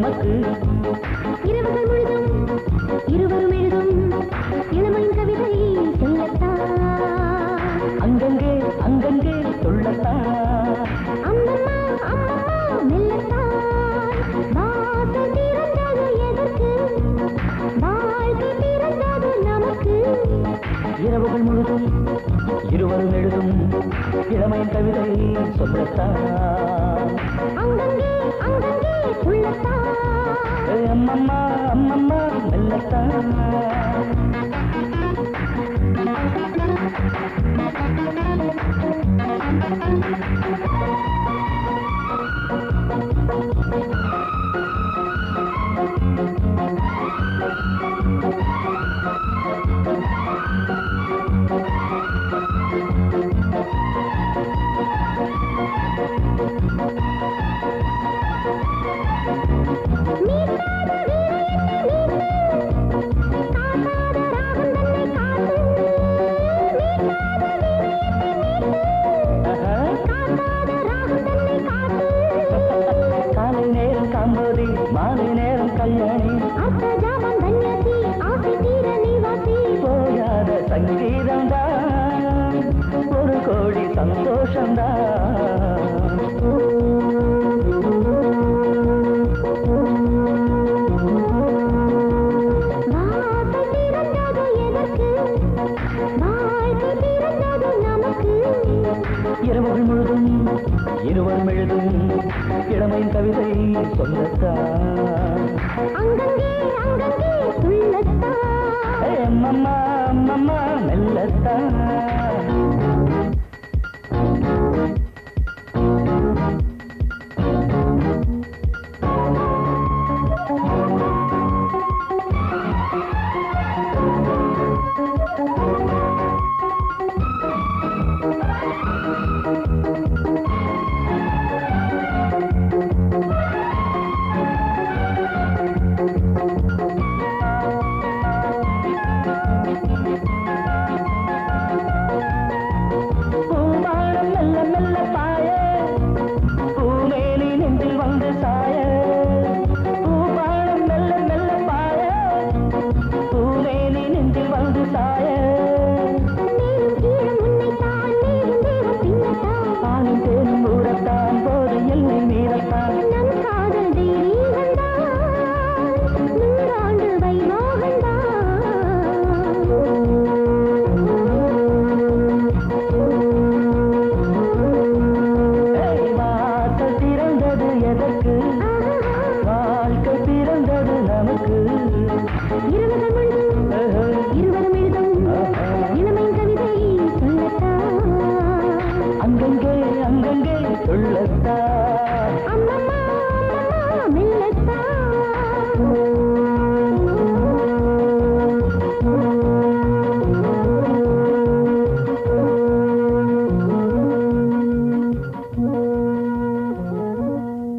நமக்கு. இரவுகள் முழுதும் இருவரும் எழுதும் இளமையின் கவிதை சொல்லத்தான் அங்கங்கே அங்கங்கே சொல்லத்தான் அம்மம்மா அம்மம்மா மெல்லத்தான் வாசல் திறந்தது எதற்கு? வாழ்க்கை நமக்கு. இரவுகள் முழுதும் இருவரும் எழுதும் இளமையின் கவிதை சொல்லத்தான் மெல்லத்தான் இரவுகள் முழுதும் இருவரும் எழுதும் இளமையின் கவிதை சொல்லத்தான் அம்மம்மா மெல்லத்தான் இருபது